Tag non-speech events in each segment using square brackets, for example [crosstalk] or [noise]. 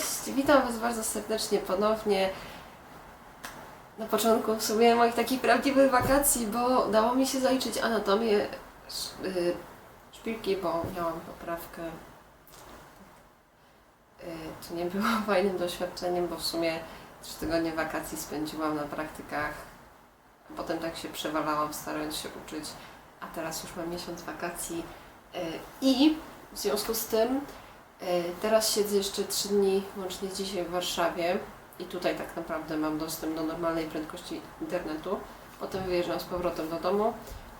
Cześć, witam Was bardzo serdecznie ponownie. Na początku w sumie moich takich prawdziwych wakacji, bo udało mi się zaliczyć anatomię y, szpilki, bo miałam poprawkę. Y, To nie było [laughs] fajnym doświadczeniem, bo w sumie trzy tygodnie wakacji spędziłam na praktykach. Potem tak się przewalałam, starając się uczyć, a teraz już mam miesiąc wakacji. Y, I w związku z tym Teraz siedzę jeszcze 3 dni, łącznie dzisiaj w Warszawie i tutaj tak naprawdę mam dostęp do normalnej prędkości internetu. Potem wyjeżdżam z powrotem do domu,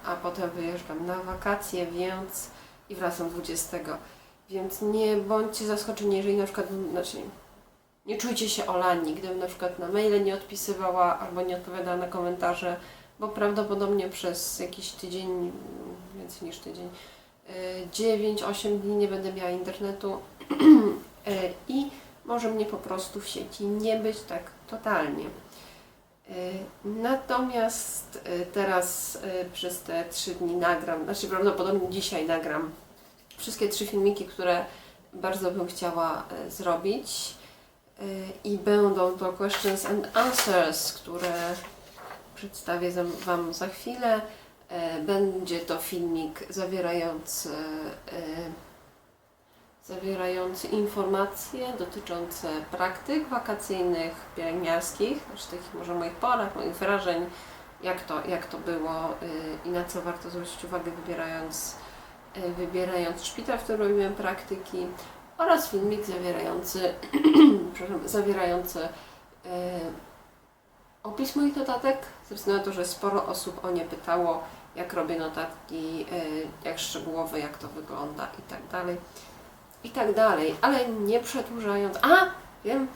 a potem wyjeżdżam na wakacje, więc i wracam 20. Więc nie bądźcie zaskoczeni, jeżeli na przykład, znaczy nie czujcie się olani, gdybym na przykład na maile nie odpisywała albo nie odpowiadała na komentarze, bo prawdopodobnie przez jakiś tydzień, więcej niż tydzień, 9-8 dni nie będę miała internetu E, i może mnie po prostu w sieci nie być tak totalnie. E, Natomiast e, teraz e, przez te 3 dni nagram, znaczy prawdopodobnie dzisiaj nagram wszystkie trzy filmiki, które bardzo bym chciała e, zrobić. E, I będą to questions and answers, które przedstawię Wam za chwilę. E, Będzie to filmik zawierający, e, zawierający informacje dotyczące praktyk wakacyjnych pielęgniarskich, znaczy takich może moich porad, moich wrażeń, jak to, jak to było e, i na co warto zwrócić uwagę wybierając, e, wybierając szpital, w którym robiłem praktyki oraz filmik zawierający, [clears throat] zawierający e, opis moich notatek, ze względu na to, że sporo osób o nie pytało, jak robię notatki, y, jak szczegółowe, jak to wygląda i tak dalej, i tak dalej, ale nie przedłużając, a wiem,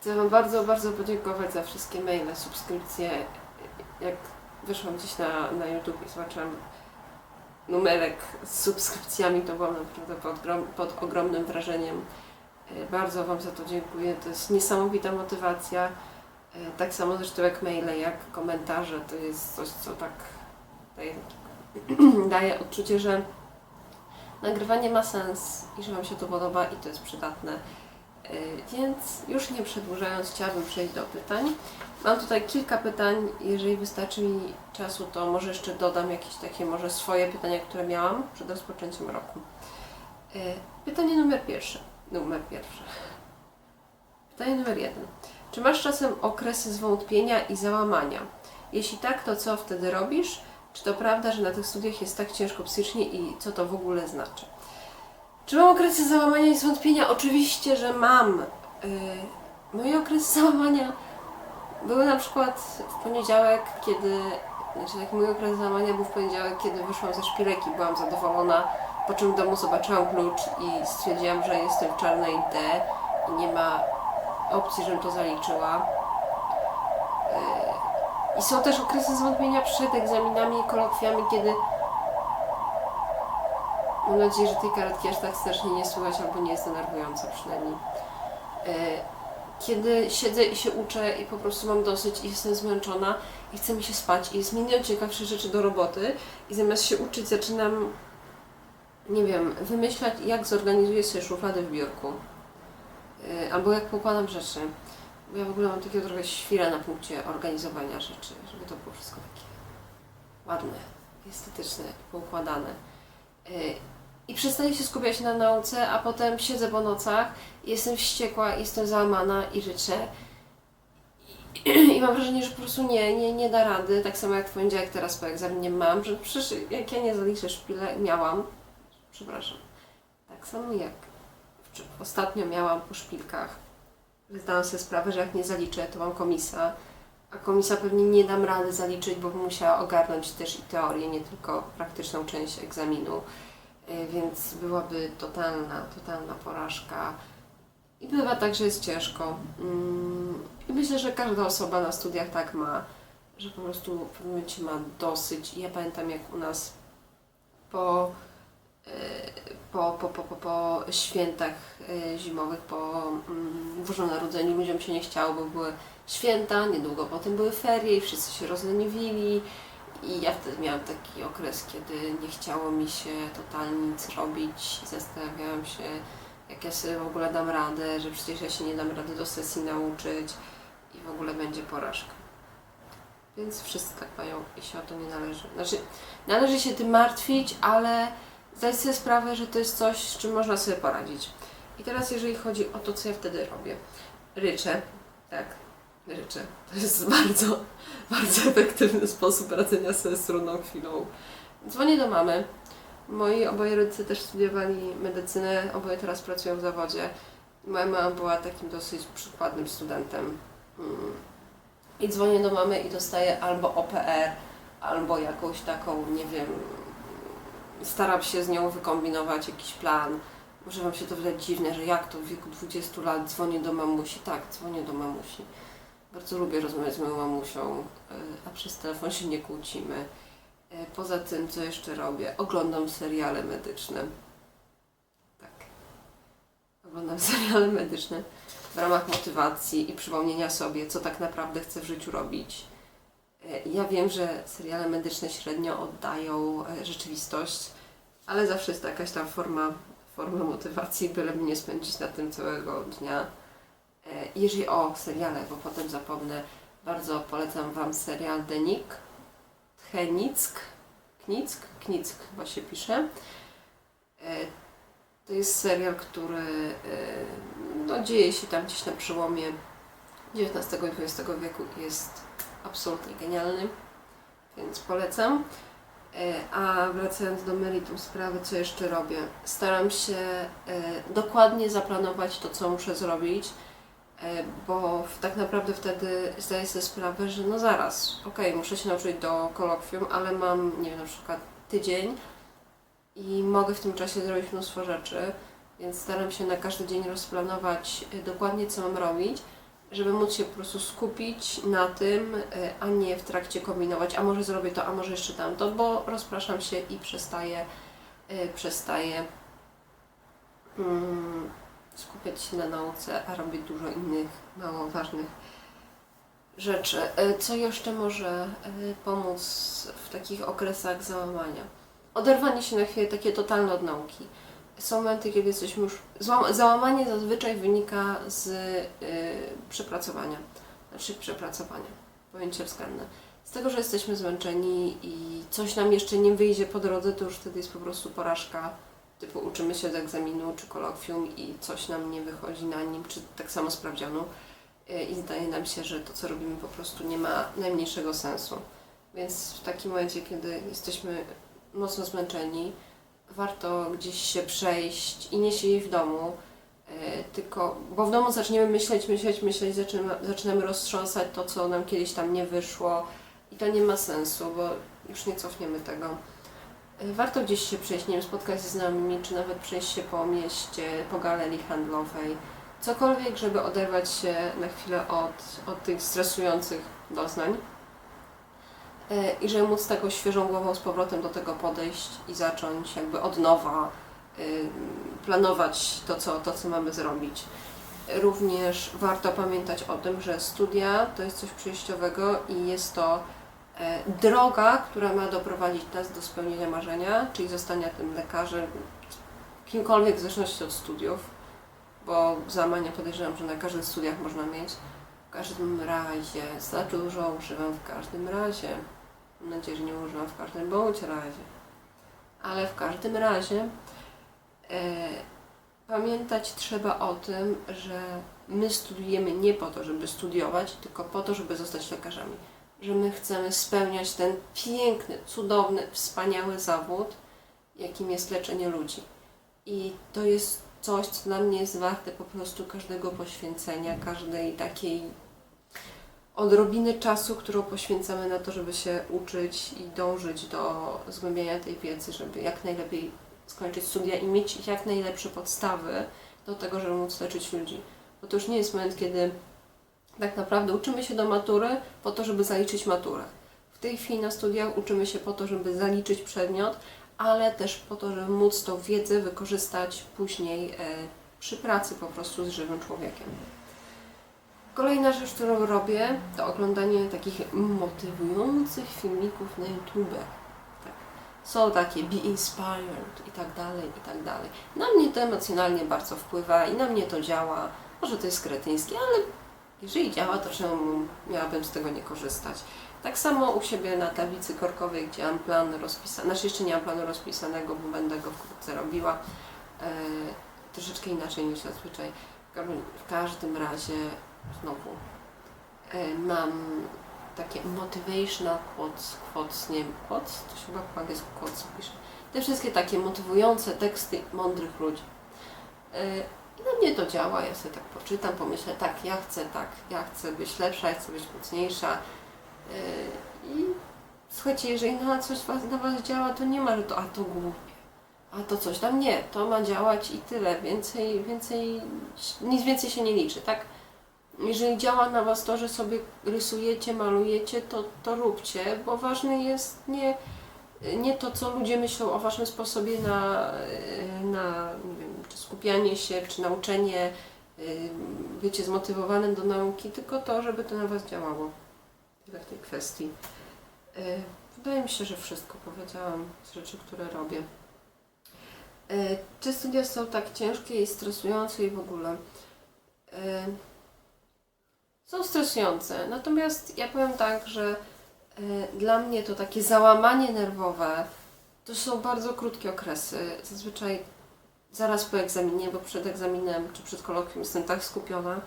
chcę Wam bardzo, bardzo podziękować za wszystkie maile, subskrypcje, jak wyszłam gdzieś na, na YouTube i zobaczyłam numerek z subskrypcjami, to byłam naprawdę pod, pod ogromnym wrażeniem. Y, Bardzo Wam za to dziękuję, to jest niesamowita motywacja. E, Tak samo zresztą jak maile, jak komentarze, to jest coś, co tak daje, [clears throat] daje odczucie, że nagrywanie ma sens i że Wam się to podoba i to jest przydatne. E, Więc już nie przedłużając, chciałabym przejść do pytań. Mam tutaj kilka pytań, jeżeli wystarczy mi czasu, to może jeszcze dodam jakieś takie może swoje pytania, które miałam przed rozpoczęciem roku. E, Pytanie numer pierwsze. Numer pierwsze. Pytanie numer jeden. Czy masz czasem okresy zwątpienia i załamania? Jeśli tak, to co wtedy robisz? Czy to prawda, że na tych studiach jest tak ciężko psychicznie i co to w ogóle znaczy? Czy mam okresy załamania i zwątpienia? Oczywiście, że mam. Yy, moje okresy załamania były na przykład w poniedziałek, kiedy. Znaczy, mój okres załamania był w poniedziałek, kiedy wyszłam ze szpilek i byłam zadowolona. Po czym w domu zobaczyłam klucz i stwierdziłam, że jestem w czarnej D i nie ma opcji, żebym to zaliczyła. Yy, I są też okresy zwątpienia przed egzaminami i kolokwiami, kiedy mam nadzieję, że tej karetki aż tak strasznie nie słychać albo nie jest denerwująca przynajmniej. Yy, Kiedy siedzę i się uczę i po prostu mam dosyć i jestem zmęczona i chce mi się spać i jest milion ciekawszych rzeczy do roboty i zamiast się uczyć zaczynam, nie wiem, wymyślać jak zorganizuję sobie szuflady w biurku. Yy, albo jak pokładam rzeczy. Ja w ogóle mam takiego trochę świra na punkcie organizowania rzeczy, żeby to było wszystko takie ładne, estetyczne, poukładane. Yy, I przestaję się skupiać na nauce, a potem siedzę po nocach, jestem wściekła, jestem załamana i życzę. [clears throat] I, mam wrażenie, że po prostu nie, nie, nie da rady. Tak samo jak w poniedziałek teraz po egzaminie mam, że przecież jak ja nie zaliczę szpile, miałam, przepraszam, tak samo jak ostatnio miałam po szpilkach, zdałam sobie sprawę, że jak nie zaliczę, to mam komisa, a komisa pewnie nie dam rady zaliczyć, bo bym musiała ogarnąć też i teorię, nie tylko praktyczną część egzaminu, Y, więc byłaby totalna, totalna porażka. I bywa tak, że jest ciężko. Mm, I myślę, że każda osoba na studiach tak ma, że po prostu w pewnym momencie ma dosyć. I ja pamiętam, jak u nas po, y, po, po, po, po, po świętach y, zimowych, po mm, Bożym Narodzeniu ludziom się nie chciało, bo były święta, niedługo potem były ferie i wszyscy się rozleniwili. I ja wtedy miałam taki okres, kiedy nie chciało mi się totalnie nic robić. Zastanawiałam się, jak ja sobie w ogóle dam radę, że przecież ja się nie dam rady do sesji nauczyć i w ogóle będzie porażka. Więc wszyscy tak mają i się o to nie należy. Znaczy, należy się tym martwić, ale zdać sobie sprawę, że to jest coś, z czym można sobie poradzić. I teraz jeżeli chodzi o to, co ja wtedy robię. Ryczę, tak, ryczę. To jest [laughs] bardzo, bardzo efektywny sposób radzenia sobie z trudną chwilą. Dzwonię do mamy. Moi oboje rodzice też studiowali medycynę, oboje teraz pracują w zawodzie. Moja mama była takim dosyć przykładnym studentem. Mm. I dzwonię do mamy i dostaję albo OPR, albo jakąś taką, nie wiem, staram się z nią wykombinować jakiś plan. Może Wam się to wydać dziwne, że jak to w wieku 20 lat dzwonię do mamusi. Tak, dzwonię do mamusi. Bardzo lubię rozmawiać z moją mamusią, y, a przez telefon się nie kłócimy. Y, Poza tym, co jeszcze robię? Oglądam seriale medyczne. Tak. Oglądam [laughs] seriale medyczne w ramach motywacji i przypomnienia sobie, co tak naprawdę chcę w życiu robić. Y, Ja wiem, że seriale medyczne średnio oddają y, rzeczywistość, ale zawsze jest to jakaś tam forma, forma motywacji, byleby nie spędzić na tym całego dnia. Y, Jeżeli o seriale, bo potem zapomnę, bardzo polecam Wam serial Denik, Tchenick, Knick, Knick się pisze. E, To jest serial, który e, no, dzieje się tam gdzieś na przełomie XIX i XX wieku jest absolutnie genialny, więc polecam. E, A wracając do meritum sprawy, co jeszcze robię? Staram się e, dokładnie zaplanować to, co muszę zrobić, e, bo tak naprawdę wtedy zdaję sobie sprawę, że no zaraz, okej, muszę się nauczyć do kolokwium, ale mam, nie wiem, na przykład tydzień i mogę w tym czasie zrobić mnóstwo rzeczy, więc staram się na każdy dzień rozplanować dokładnie, co mam robić, żeby móc się po prostu skupić na tym, e, a nie w trakcie kombinować, a może zrobię to, a może jeszcze tamto, bo rozpraszam się i przestaję, e, przestaję mm, skupiać się na nauce, a robię dużo innych mało ważnych rzeczy. E, Co jeszcze może pomóc w takich okresach załamania? Oderwanie się na chwilę takie totalne od nauki. Są momenty, kiedy jesteśmy już. Załamanie zazwyczaj wynika z y, przepracowania, znaczy przepracowania, pojęcie względne. Z tego, że jesteśmy zmęczeni i coś nam jeszcze nie wyjdzie po drodze, to już wtedy jest po prostu porażka. Typu uczymy się do egzaminu czy kolokwium i coś nam nie wychodzi na nim, czy tak samo sprawdzianu. Y, I zdaje nam się, że to, co robimy, po prostu nie ma najmniejszego sensu. Więc w takim momencie, kiedy jesteśmy mocno zmęczeni, warto gdzieś się przejść i nie siedzieć w domu, e, tylko, bo w domu zaczniemy myśleć, myśleć, myśleć, zaczynamy, zaczynamy roztrząsać to, co nam kiedyś tam nie wyszło i to nie ma sensu, bo już nie cofniemy tego. E, Warto gdzieś się przejść, nie wiem, spotkać się z znajomymi, czy nawet przejść się po mieście, po galerii handlowej, cokolwiek, żeby oderwać się na chwilę od, od tych stresujących doznań. E, i żeby móc taką świeżą głową z powrotem do tego podejść i zacząć jakby od nowa y, planować to co, to, co mamy zrobić. Również warto pamiętać o tym, że studia to jest coś przejściowego i jest to e, droga, która ma doprowadzić nas do spełnienia marzenia, czyli zostania tym lekarzem, kimkolwiek w zależności od studiów, bo załamania podejrzewam, że na każdych studiach można mieć. W każdym razie, za dużo używam w każdym razie. Mam nadzieję, że nie używam w każdym bądź razie. Ale w każdym razie e, pamiętać trzeba o tym, że my studiujemy nie po to, żeby studiować, tylko po to, żeby zostać lekarzami. Że my chcemy spełniać ten piękny, cudowny, wspaniały zawód, jakim jest leczenie ludzi. I to jest coś, co dla mnie jest warte po prostu każdego poświęcenia, każdej takiej odrobiny czasu, którą poświęcamy na to, żeby się uczyć i dążyć do zgłębiania tej wiedzy, żeby jak najlepiej skończyć studia i mieć jak najlepsze podstawy do tego, żeby móc leczyć ludzi. Bo to już nie jest moment, kiedy tak naprawdę uczymy się do matury po to, żeby zaliczyć maturę. W tej chwili na studiach uczymy się po to, żeby zaliczyć przedmiot, ale też po to, żeby móc tą wiedzę wykorzystać później e, przy pracy po prostu z żywym człowiekiem. Kolejna rzecz, którą robię, to oglądanie takich motywujących filmików na YouTube. Tak. są takie be inspired i tak dalej, i tak dalej. Na mnie to emocjonalnie bardzo wpływa i na mnie to działa. Może to jest kretyńskie, ale jeżeli działa, to czemu miałabym z tego nie korzystać? Tak samo u siebie na tablicy korkowej, gdzie mam plan rozpisany, znaczy jeszcze nie mam planu rozpisanego, bo będę go wkrótce robiła, e, troszeczkę inaczej niż zazwyczaj. W każdym razie, znowu, e, mam takie motivational quotes, quotes, nie wiem, quotes, to się chyba po angielsku quotes pisze. Te wszystkie takie motywujące teksty mądrych ludzi. E, I na mnie to działa, ja sobie tak poczytam, pomyślę, tak, ja chcę tak, ja chcę być lepsza, ja chcę być mocniejsza. E, I słuchajcie, jeżeli na coś was, na Was działa, to nie ma, że to, a to głupie, a to coś tam, nie, to ma działać i tyle, więcej, więcej, nic więcej się nie liczy, tak? Jeżeli działa na Was to, że sobie rysujecie, malujecie, to, to róbcie, bo ważne jest nie, nie to, co ludzie myślą o Waszym sposobie na, na nie wiem, czy skupianie się, czy nauczenie, y, bycie zmotywowanym do nauki, tylko to, żeby to na Was działało. Tyle w tej kwestii. Y, Wydaje mi się, że wszystko powiedziałam z rzeczy, które robię. Czy studia są tak ciężkie i stresujące i w ogóle? Są stresujące, natomiast ja powiem tak, że y, dla mnie to takie załamanie nerwowe to są bardzo krótkie okresy. Zazwyczaj zaraz po egzaminie, bo przed egzaminem czy przed kolokwium jestem tak skupiona,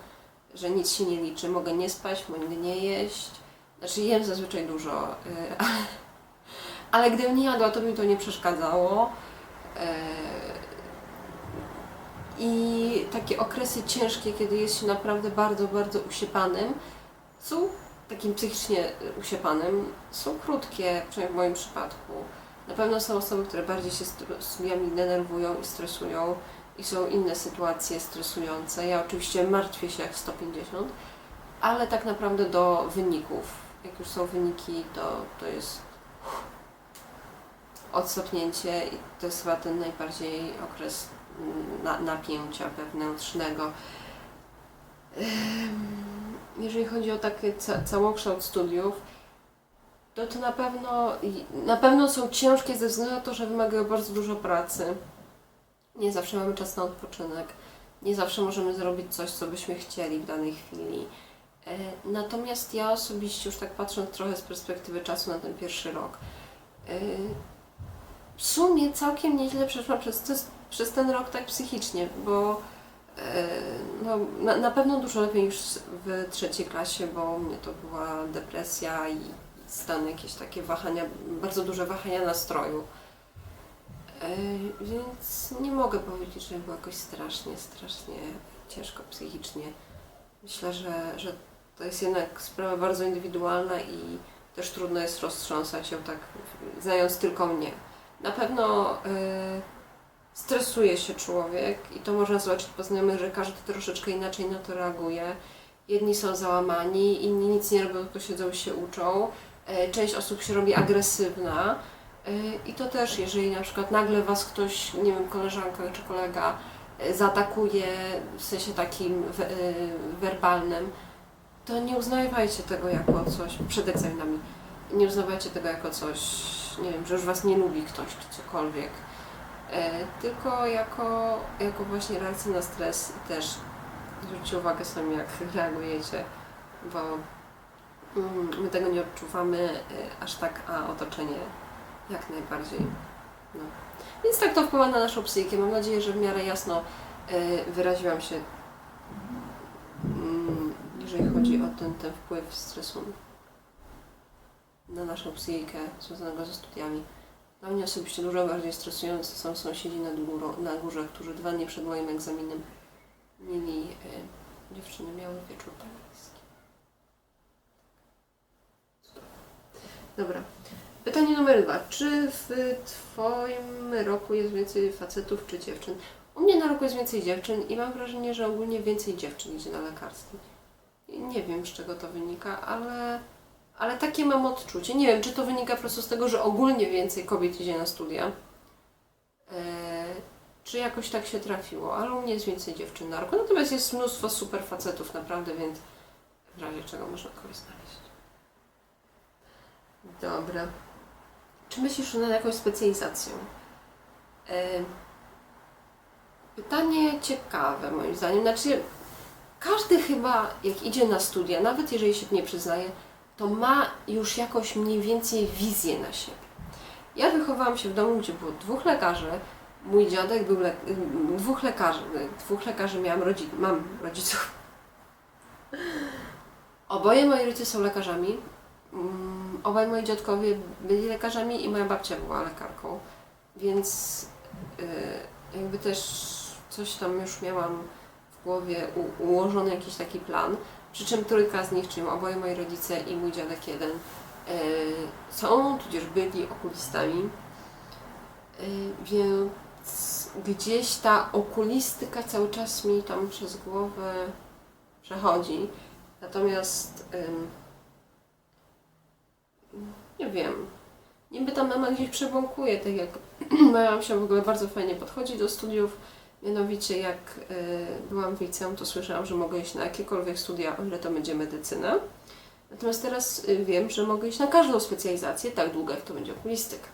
że nic się nie liczy. Mogę nie spać, mogę nie jeść. Znaczy jem zazwyczaj dużo, [laughs] y, ale, gdybym nie jadła, to mi to nie przeszkadzało. I takie okresy ciężkie, kiedy jest się naprawdę bardzo, bardzo usiepanym, są takim psychicznie usiepanym, są krótkie, przynajmniej w moim przypadku. Na pewno są osoby, które bardziej się str- studiami denerwują i stresują i są inne sytuacje stresujące. Ja oczywiście martwię się jak 150, ale tak naprawdę do wyników. Jak już są wyniki, to, to jest odsapnięcie i to jest chyba ten najbardziej okres mm, na, napięcia wewnętrznego. Jeżeli chodzi o taki ca- całokształt studiów, to to na pewno, na pewno są ciężkie ze względu na to, że wymagają bardzo dużo pracy. Nie zawsze mamy czas na odpoczynek. Nie zawsze możemy zrobić coś, co byśmy chcieli w danej chwili. E, Natomiast ja osobiście, już tak patrząc trochę z perspektywy czasu na ten pierwszy rok, e, w sumie całkiem nieźle przeszłam przez, przez- przez ten rok tak psychicznie, bo e, no, na, na pewno dużo lepiej niż w trzeciej klasie, bo u mnie to była depresja i stan jakieś takie wahania, bardzo duże wahania nastroju. E, Więc nie mogę powiedzieć, że było jakoś strasznie, strasznie ciężko psychicznie. Myślę, że, że to jest jednak sprawa bardzo indywidualna i też trudno jest roztrząsać ją tak, znając tylko mnie. Na pewno y, stresuje się człowiek i to można zobaczyć po znajomych, że każdy troszeczkę inaczej na to reaguje. Jedni są załamani, inni nic nie robią, tylko siedzą i się uczą. E, Część osób się robi agresywna. E, I to też, jeżeli na przykład nagle was ktoś, nie wiem, koleżanka czy kolega e, zaatakuje w sensie takim we, e, werbalnym, to nie uznawajcie tego jako coś przed egzaminami. Nie uznawajcie tego jako coś, nie wiem, że już was nie lubi ktoś czy cokolwiek. E, tylko jako, jako właśnie reakcję na stres i też zwróćcie uwagę sami, jak [laughs] reagujecie, bo mm, my tego nie odczuwamy e, aż tak, a otoczenie jak najbardziej. No. Więc tak to wpływa na naszą psychikę. Mam nadzieję, że w miarę jasno e, wyraziłam się, mm, jeżeli chodzi o ten, ten wpływ stresu na naszą psychikę związanego ze studiami. Dla mnie osobiście dużo bardziej stresujące są sąsiedzi nad górą, na górze, którzy dwa dni przed moim egzaminem mieli, e, dziewczyny miały wieczór panieński. Dobra. Pytanie numer dwa. Czy w Twoim roku jest więcej facetów czy dziewczyn? U mnie na roku jest więcej dziewczyn i mam wrażenie, że ogólnie więcej dziewczyn idzie na lekarstwo. Nie wiem z czego to wynika, ale, ale takie mam odczucie. Nie wiem, czy to wynika po prostu z tego, że ogólnie więcej kobiet idzie na studia. E, czy jakoś tak się trafiło, ale u mnie jest więcej dziewczyn na roku. Natomiast jest mnóstwo super facetów naprawdę, więc w razie czego można kogoś znaleźć. Dobra. czy myślisz nad jakąś specjalizacją? E, Pytanie ciekawe moim zdaniem. Znaczy, każdy chyba, jak idzie na studia, nawet jeżeli się nie przyznaje, to ma już jakoś mniej więcej wizję na siebie. Ja wychowałam się w domu, gdzie było dwóch lekarzy. Mój dziadek był le- dwóch lekarzy. Dwóch lekarzy miałam rodzi- mam rodziców. Oboje moi rodzice są lekarzami. Mm, Obaj moi dziadkowie byli lekarzami i moja babcia była lekarką. Więc y, jakby też coś tam już miałam w głowie ułożony jakiś taki plan. Przy czym trójka z nich, czyli oboje moi rodzice i mój dziadek jeden, y, są, tudzież byli okulistami. Y, Więc gdzieś ta okulistyka cały czas mi tam przez głowę przechodzi. Natomiast nie wiem. Niby ta mama gdzieś przebąkuje, tak jak [clears throat] moja mamcia w ogóle bardzo fajnie podchodzi do studiów. Mianowicie jak y, byłam w liceum, to słyszałam, że mogę iść na jakiekolwiek studia, o ile to będzie medycyna. Natomiast teraz y, wiem, że mogę iść na każdą specjalizację, tak długo jak to będzie okulistyka.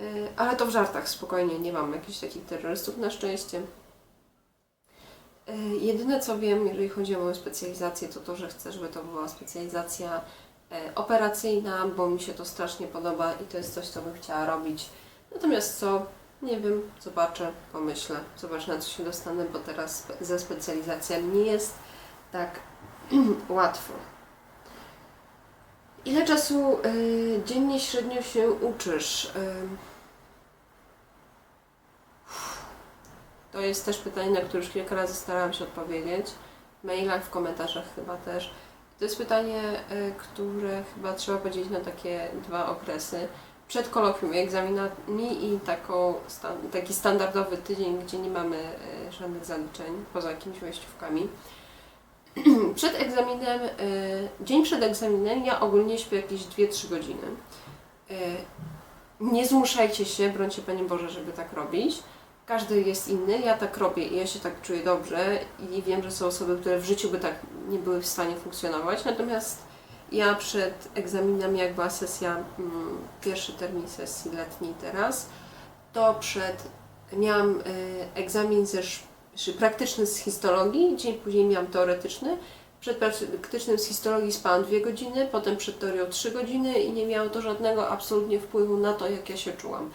Y, ale to w żartach, spokojnie, nie mam jakichś takich terrorystów na szczęście. Jedyne co wiem, jeżeli chodzi o moją specjalizację, to to, że chcę, żeby to była specjalizacja e, operacyjna, bo mi się to strasznie podoba i to jest coś, co bym chciała robić. Natomiast co, nie wiem, zobaczę, pomyślę, zobaczę na co się dostanę, bo teraz ze specjalizacjami nie jest tak [clears throat] łatwo. Ile czasu y, dziennie średnio się uczysz? Y, to jest też pytanie, na które już kilka razy starałam się odpowiedzieć. W mailach, w komentarzach chyba też. To jest pytanie, y, które chyba trzeba podzielić na takie dwa okresy. Przed kolokwium i egzaminami i taką, taki standardowy tydzień, gdzie nie mamy y, żadnych zaliczeń, poza jakimiś wejściówkami. [clears throat] przed egzaminem, y, dzień przed egzaminem ja ogólnie śpię jakieś 2-3 godziny. Y, nie zmuszajcie się, brońcie Panie Boże, żeby tak robić. Każdy jest inny, ja tak robię i ja się tak czuję dobrze i wiem, że są osoby, które w życiu by tak nie były w stanie funkcjonować. Natomiast ja przed egzaminami, jak była sesja, mm, pierwszy termin sesji letniej teraz, to przed miałam y, egzamin ze szy- praktyczny z histologii, dzień później miałam teoretyczny. Przed praktycznym z histologii spałam dwie godziny, potem przed teorią trzy godziny i nie miało to żadnego absolutnie wpływu na to, jak ja się czułam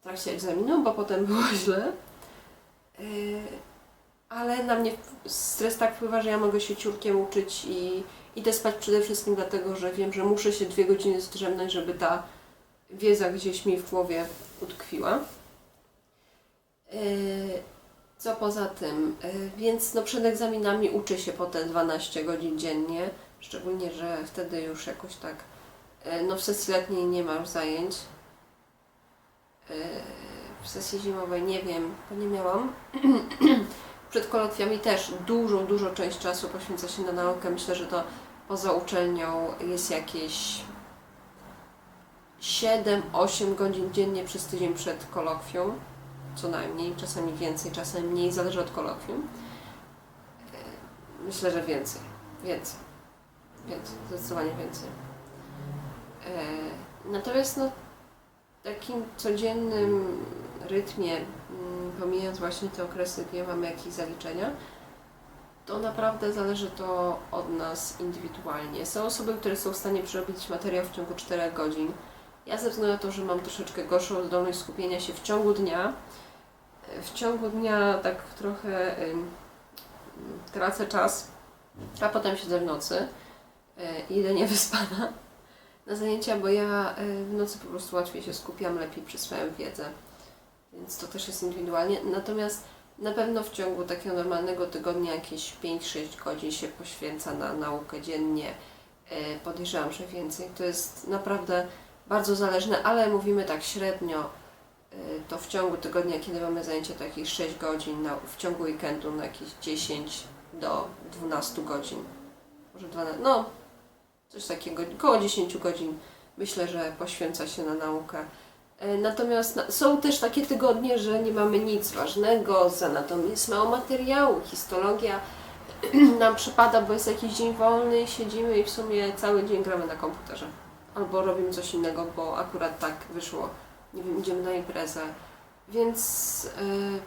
w trakcie egzaminu, bo potem było [laughs] źle. Yy, Ale na mnie stres tak wpływa, że ja mogę się ciurkiem uczyć i idę spać przede wszystkim dlatego, że wiem, że muszę się dwie godziny zdrzemnąć, żeby ta wiedza gdzieś mi w głowie utkwiła. Yy, Co poza tym? Yy, Więc no przed egzaminami uczę się po te 12 godzin dziennie, szczególnie, że wtedy już jakoś tak, yy, no w sesji letniej nie ma już zajęć. W sesji zimowej nie wiem, bo nie miałam. [clears throat] Przed kolokwiami też dużą, dużo część czasu poświęca się na naukę. Myślę, że to poza uczelnią jest jakieś 7-8 godzin dziennie przez tydzień przed kolokwium. Co najmniej, czasami więcej, czasami mniej, zależy od kolokwium. Myślę, że więcej. Więcej. Więcej, zdecydowanie więcej. Yy, Natomiast no, w takim codziennym rytmie, mm, pomijając właśnie te okresy, gdzie mamy jakieś zaliczenia, to naprawdę zależy to od nas indywidualnie. Są osoby, które są w stanie przerobić materiał w ciągu 4 godzin. Ja ze względu na to, że mam troszeczkę gorszą zdolność skupienia się w ciągu dnia, w ciągu dnia tak trochę ym, tracę czas, a potem siedzę w nocy e, i idę niewyspana na zajęcia, bo ja e, w nocy po prostu łatwiej się skupiam, lepiej przyswajam wiedzę. Więc to też jest indywidualnie. Natomiast na pewno w ciągu takiego normalnego tygodnia jakieś 5-6 godzin się poświęca na naukę dziennie. E, Podejrzewam, że więcej. To jest naprawdę bardzo zależne, ale mówimy tak średnio, e, to w ciągu tygodnia, kiedy mamy zajęcia, to jakieś 6 godzin, na, w ciągu weekendu na jakieś 10 do 12 godzin. Może 12, no coś takiego, około 10 godzin myślę, że poświęca się na naukę. E, Natomiast na- są też takie tygodnie, że nie mamy nic ważnego, z anatomii jest mało materiału, histologia [clears throat] nam przypada, bo jest jakiś dzień wolny, siedzimy i w sumie cały dzień gramy na komputerze. albo robimy coś innego, bo akurat tak wyszło. Nie wiem, idziemy na imprezę. Więc yy,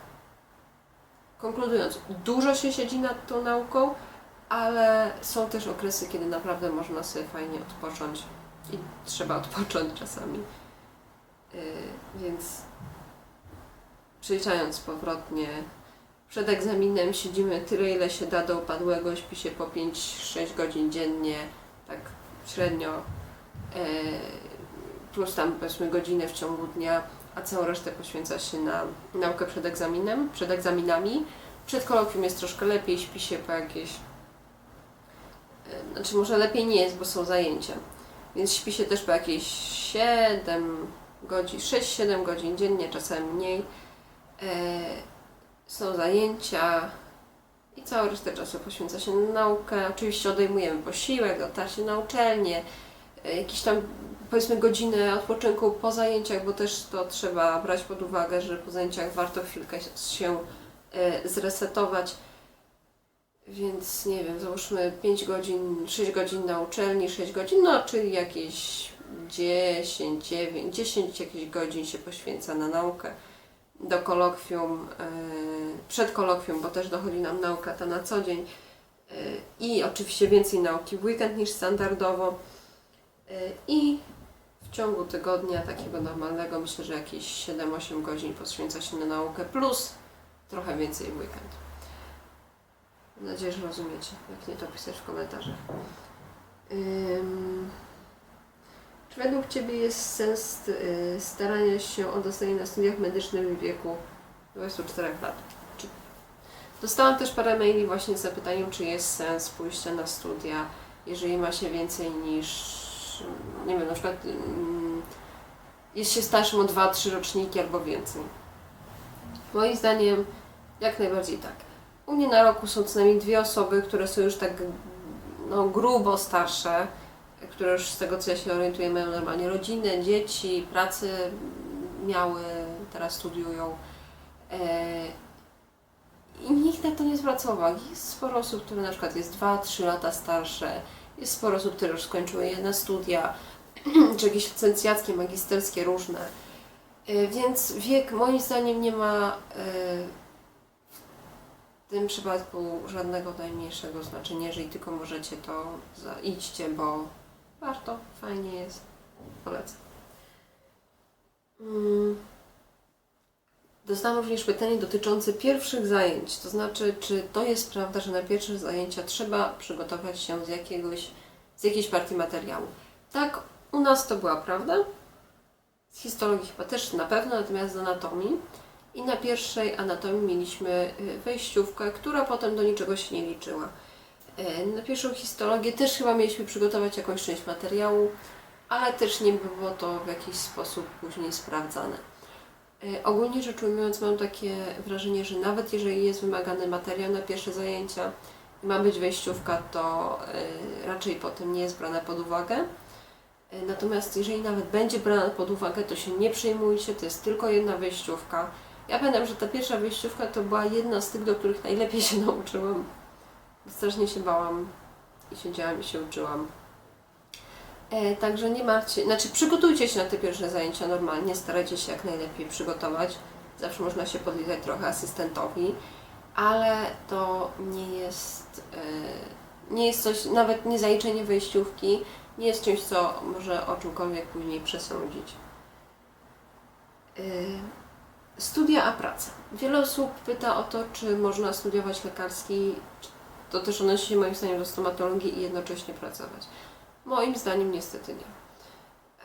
konkludując, dużo się siedzi nad tą nauką, ale są też okresy, kiedy naprawdę można sobie fajnie odpocząć i trzeba odpocząć czasami. Yy, więc przeliczając powrotnie, przed egzaminem siedzimy tyle, ile się da do upadłego, śpi się po 5-6 godzin dziennie, tak średnio, yy, plus tam powiedzmy godzinę w ciągu dnia, a całą resztę poświęca się na naukę przed egzaminem, przed egzaminami. Przed kolokwium jest troszkę lepiej, śpi się po jakieś znaczy może lepiej nie jest, bo są zajęcia. Więc śpi się też po jakieś 7 godzin, 6-7 godzin dziennie, czasem mniej. E, są zajęcia i całą resztę czasu poświęca się na naukę. Oczywiście odejmujemy posiłek, dotarcie na uczelnię, e, jakieś tam powiedzmy godzinę odpoczynku po zajęciach, bo też to trzeba brać pod uwagę, że po zajęciach warto chwilkę się e, zresetować. Więc nie wiem, załóżmy 5 godzin, 6 godzin na uczelni, 6 godzin, no czyli jakieś 10, 9, 10 jakieś godzin się poświęca na naukę. Do kolokwium, yy, przed kolokwium, bo też dochodzi nam nauka ta na co dzień. Yy, I oczywiście więcej nauki w weekend niż standardowo. Yy, I w ciągu tygodnia takiego normalnego myślę, że jakieś 7-8 godzin poświęca się na naukę, plus trochę więcej w weekend. Mam nadzieję, że rozumiecie. Jak nie, to pisać w komentarzach. Ym... Czy według Ciebie jest sens y, starania się o dostanie na studiach medycznych w wieku 24 lat? Czy... Dostałam też parę maili właśnie z zapytaniem, czy jest sens pójścia na studia, jeżeli ma się więcej niż, nie wiem, na przykład ym, jest się starszym o 2-3 roczniki albo więcej. Moim zdaniem jak najbardziej tak. U mnie na roku są co najmniej dwie osoby, które są już tak no, grubo starsze, które już z tego co ja się orientuję mają normalnie rodzinę, dzieci, pracę miały, teraz studiują. E, I nikt na to nie zwraca uwagi. Jest sporo osób, które na przykład jest 2-3 lata starsze, jest sporo osób, które już skończyły jedne studia, [clears throat] czy jakieś licencjackie, magisterskie, różne. E, Więc wiek moim zdaniem nie ma e, w tym przypadku żadnego najmniejszego znaczenia. Jeżeli tylko możecie, to idźcie, bo warto, fajnie jest. Polecam. Mm. Dostałam również pytanie dotyczące pierwszych zajęć. To znaczy, czy to jest prawda, że na pierwsze zajęcia trzeba przygotować się z jakiegoś, z jakiejś partii materiału? Tak, u nas to była prawda. Z historii chyba też na pewno, natomiast z anatomii. I na pierwszej anatomii mieliśmy y, wejściówkę, która potem do niczego się nie liczyła. Y, Na pierwszą histologię też chyba mieliśmy przygotować jakąś część materiału, ale też nie było to w jakiś sposób później sprawdzane. Y, Ogólnie rzecz ujmując, mam takie wrażenie, że nawet jeżeli jest wymagany materiał na pierwsze zajęcia i ma być wejściówka, to y, raczej potem nie jest brana pod uwagę. Natomiast jeżeli nawet będzie brana pod uwagę, to się nie przejmujcie, to jest tylko jedna wejściówka. Ja pamiętam, że ta pierwsza wyjściówka to była jedna z tych, do których najlepiej się nauczyłam. Strasznie się bałam i siedziałam i się uczyłam. E, także nie martwcie, znaczy przygotujcie się na te pierwsze zajęcia normalnie, starajcie się jak najlepiej przygotować. Zawsze można się podlizać trochę asystentowi, ale to nie jest, e, nie jest coś, nawet nie zaliczenie wejściówki, nie jest czymś, co może o czymkolwiek później przesądzić. E, Studia a praca. Wiele osób pyta o to, czy można studiować lekarski, czy to też odnosi się moim zdaniem do stomatologii i jednocześnie pracować. Moim zdaniem niestety nie.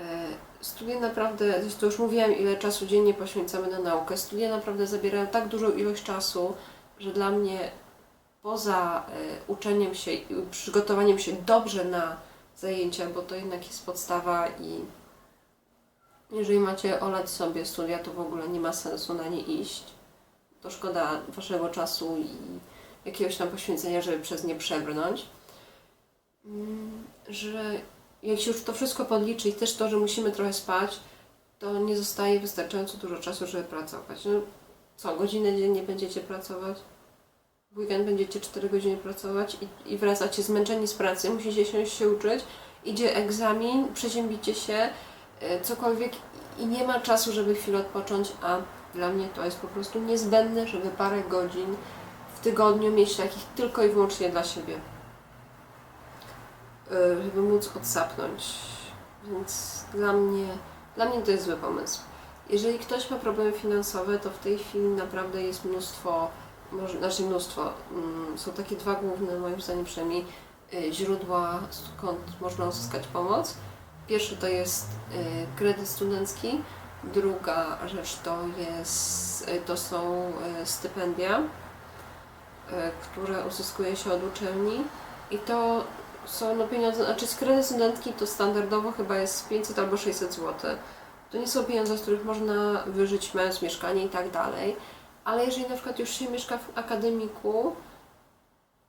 E, Studia naprawdę, to już mówiłam, ile czasu dziennie poświęcamy na naukę. Studia naprawdę zabierają tak dużą ilość czasu, że dla mnie poza e, uczeniem się i przygotowaniem się dobrze na zajęcia, bo to jednak jest podstawa i jeżeli macie olać sobie studia, to w ogóle nie ma sensu na nie iść. To szkoda waszego czasu i jakiegoś tam poświęcenia, żeby przez nie przebrnąć. Mm, Że jak się już to wszystko podliczy i też to, że musimy trochę spać, to nie zostaje wystarczająco dużo czasu, żeby pracować. No co, godzinę dziennie będziecie pracować? W weekend będziecie 4 godziny pracować i, i wracacie zmęczeni z pracy, musicie się, się uczyć idzie egzamin, przeziębicie się, y, cokolwiek i nie ma czasu, żeby chwilę odpocząć, a dla mnie to jest po prostu niezbędne, żeby parę godzin tygodniu mieć takich tylko i wyłącznie dla siebie. Y, Żeby móc odsapnąć. Więc dla mnie, dla mnie to jest zły pomysł. Jeżeli ktoś ma problemy finansowe, to w tej chwili naprawdę jest mnóstwo, może, znaczy mnóstwo, mm, są takie dwa główne, moim zdaniem przynajmniej, y, źródła, skąd można uzyskać pomoc. Pierwszy to jest y, kredyt studencki, druga rzecz to, jest, to są stypendia, które uzyskuje się od uczelni i to są no, pieniądze, znaczy kredyt studencki to standardowo chyba jest 500 albo 600 zł. To nie są pieniądze, z których można wyżyć mając mieszkanie i tak dalej, ale jeżeli na przykład już się mieszka w akademiku,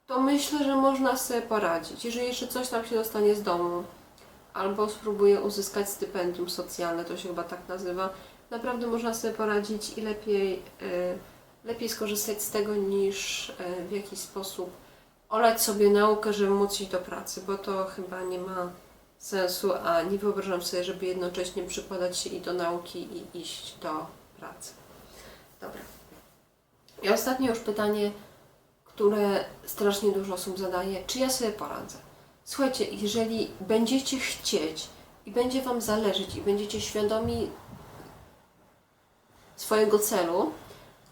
to myślę, że można sobie poradzić. Jeżeli jeszcze coś tam się dostanie z domu, albo spróbuje uzyskać stypendium socjalne, to się chyba tak nazywa, naprawdę można sobie poradzić i lepiej, y, lepiej skorzystać z tego niż y, w jakiś sposób olać sobie naukę, żeby móc iść do pracy, bo to chyba nie ma sensu, a nie wyobrażam sobie, żeby jednocześnie przykładać się i do nauki i iść do pracy. Dobra. I ostatnie już pytanie, które strasznie dużo osób zadaje. Czy ja sobie poradzę? Słuchajcie, jeżeli będziecie chcieć i będzie Wam zależeć i będziecie świadomi swojego celu,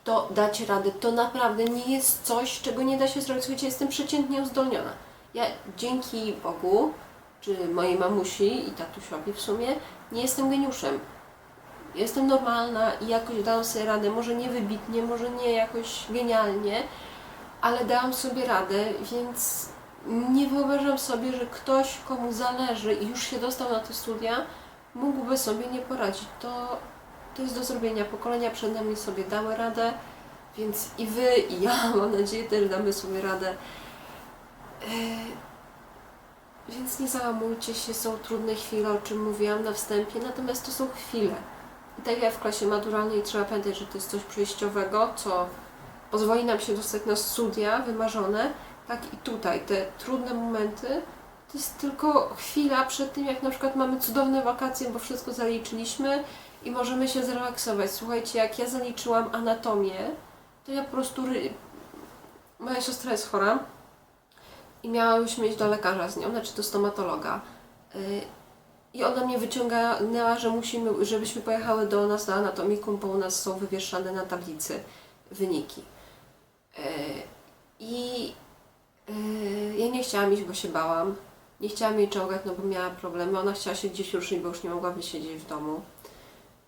to dacie radę. To naprawdę nie jest coś, czego nie da się zrobić. Słuchajcie, jestem przeciętnie uzdolniona. Ja dzięki Bogu, czy mojej mamusi i tatusiowi w sumie, nie jestem geniuszem. Jestem normalna i jakoś dałam sobie radę, może nie wybitnie, może nie jakoś genialnie, ale dałam sobie radę, więc nie wyobrażam sobie, że ktoś, komu zależy i już się dostał na te studia, mógłby sobie nie poradzić. To, to jest do zrobienia. Pokolenia przed nami sobie dały radę, więc i Wy, i ja, [laughs] mam nadzieję, też damy sobie radę. E, Więc nie załamujcie się, są trudne chwile, o czym mówiłam na wstępie, natomiast to są chwile. I tak jak w klasie maturalnej trzeba pamiętać, że to jest coś przejściowego, co pozwoli nam się dostać na studia wymarzone, tak i tutaj te trudne momenty to jest tylko chwila przed tym, jak na przykład mamy cudowne wakacje, bo wszystko zaliczyliśmy i możemy się zrelaksować. Słuchajcie, jak ja zaliczyłam anatomię, to ja po prostu... Ry... Moja siostra jest chora i miałyśmy iść do lekarza z nią, znaczy do stomatologa. Y, I ona mnie wyciągnęła, że musimy, żebyśmy pojechały do nas do anatomikum, bo u nas są wywieszane na tablicy wyniki. Y, I y, ja nie chciałam iść, bo się bałam. Nie chciałam jej czołgać, no bo miała problemy. Ona chciała się gdzieś ruszyć, bo już nie mogła wysiedzieć w domu.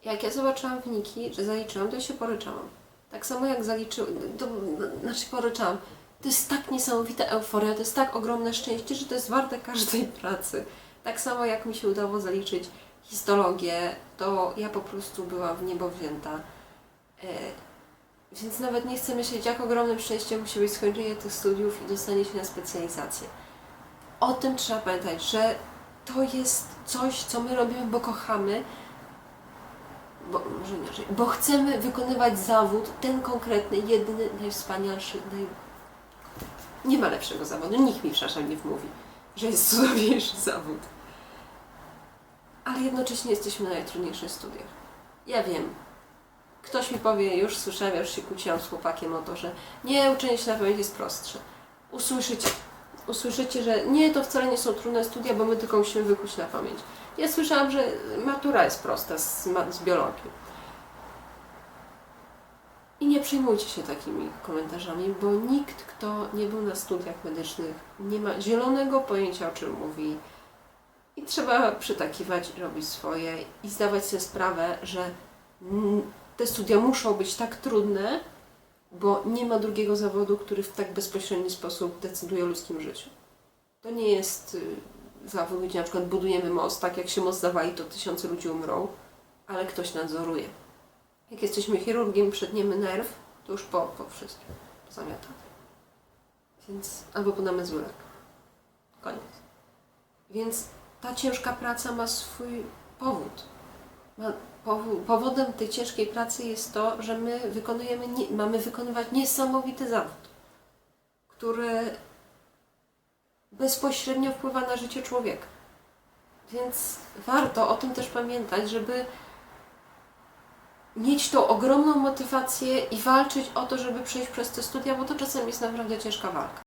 Jak ja zobaczyłam wyniki, że zaliczyłam, to ja się poryczałam. Tak samo jak zaliczyłam, to znaczy poryczałam. To jest tak niesamowita euforia, to jest tak ogromne szczęście, że to jest warte każdej pracy. Tak samo jak mi się udało zaliczyć histologię, to ja po prostu byłam w niebo wzięta. E, więc nawet nie chcę myśleć, jak ogromnym szczęściem musi być skończenie tych studiów i dostanie się na specjalizację. O tym trzeba pamiętać, że to jest coś, co my robimy, bo kochamy, bo, może inaczej, bo chcemy wykonywać zawód, ten konkretny, jedyny, najwspanialszy, naj... nie ma lepszego zawodu, nikt mi przepraszam nie wmówi, że jest cudowniejszy zawód. Ale jednocześnie jesteśmy na najtrudniejszych studiach. Ja wiem. Ktoś mi powie, już słyszałem, już się kłóciłam z chłopakiem o to, że nie, uczenie się na pamięć jest prostsze. Usłyszycie, usłyszycie, że nie, to wcale nie są trudne studia, bo my tylko musimy wykuć na pamięć. Ja słyszałam, że matura jest prosta z, z biologii. I nie przejmujcie się takimi komentarzami, bo nikt, kto nie był na studiach medycznych, nie ma zielonego pojęcia, o czym mówi. I trzeba przytakiwać, robić swoje i zdawać sobie sprawę, że te studia muszą być tak trudne, bo nie ma drugiego zawodu, który w tak bezpośredni sposób decyduje o ludzkim życiu. To nie jest y, zawód, gdzie na przykład budujemy most, tak jak się most zawali, to tysiące ludzi umrą, ale ktoś nadzoruje. Jak jesteśmy chirurgiem, przedniemy nerw, to już po, po wszystkim zamiata. Więc albo podamy zły lek. Koniec. Więc ta ciężka praca ma swój powód. Powo- powodem tej ciężkiej pracy jest to, że my wykonujemy, mamy wykonywać niesamowity zawód, który bezpośrednio wpływa na życie człowieka. Więc warto o tym też pamiętać, żeby mieć tą ogromną motywację i walczyć o to, żeby przejść przez te studia, bo to czasem jest naprawdę ciężka walka.